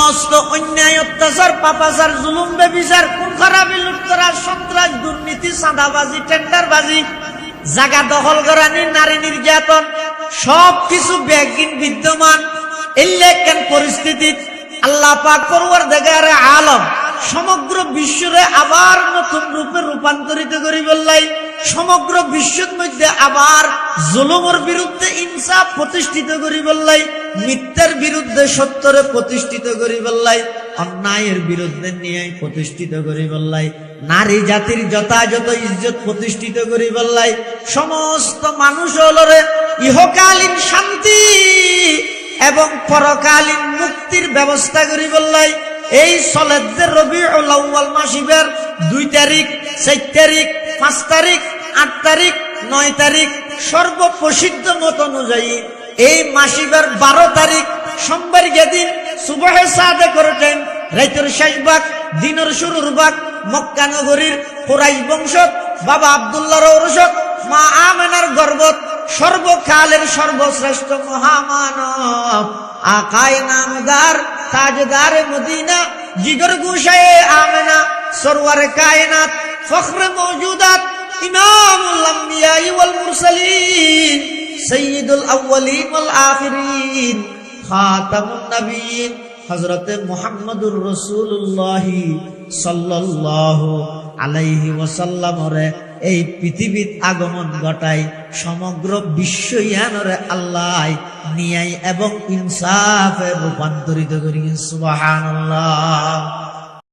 সমস্ত অন্যায়, অত্যাচার, পাপাচার, জুলুম, বেবিচার, খুন, খারাপি লুটতরা সন্ত্রাস, দুর্নীতি, চাঁদাবাজি, টেন্ডারবাজি, জাগা দখল করানি নারী নির্যাতন সব কিছু ব্যাগিন বিদ্যমান এলেকেন পরিস্থিতি আল্লাহ পাক পড়ুয়ার দেখারে আলম, সমগ্র বিশ্বরে আবার নতুন রূপে রূপান্তরিত করি বললাই সমগ্র বিশ্বের মধ্যে আবার জুলুমের বিরুদ্ধে ইনসাফ প্রতিষ্ঠিত করি বললাই, মিথ্যার বিরুদ্ধে সত্যরে প্রতিষ্ঠিত করি বললাই, অন্যায়ের বিরুদ্ধে ন্যায় প্রতিষ্ঠিত করি বললাই, নারী জাতির যথাযথ ইজ্জত প্রতিষ্ঠিত করি বললাই, সমস্ত মানুষ হলরে ইহকালীন শান্তি এবং পরকালীন মুক্তির ব্যবস্থা করি বললাই। এই সলেদের রবি মাসিবের দুই তারিখ, চার তারিখ, পাঁচ তারিখ, আট তারিখ নয় তারিখ সর্বপ্রসিদ্ধ মত অনুযায়ী এই মাসিবের বারো তারিখ সোমবার যেদিন সুবহে সাদে করেছেন রাইতের শেষ ভাগ, দিনের শুরুর ভাগ, মক্কা নগরীর কোরাইশ বংশত বাবা আবদুল্লাহ ঔরসত, মা আমেনার গর্বত, সর্বকালের সর্বশ্রেষ্ঠ মহামানব। আকায় নামদার, তাজদার মদিনা, জিগর গুশায়ে আমেনা, সরওয়ারে কায়নাত, ফখরে মওজুদাত ইমামুল আম্বিয়া ওয়াল মুরসালিন সৈয়দুল আউয়ালিন ওয়াল আখিরিন, খাতামুন নবীন হযরতে মুহাম্মদুর আলাইহি ওয়াসাল্লামরে এই পৃথিবীত আগমন ঘটাই সমগ্র বিশ্বয়ানরে আল্লাহ নিয়াই এবং ইনসাফে রূপান্তরিত করি সুবহানাল্লাহ।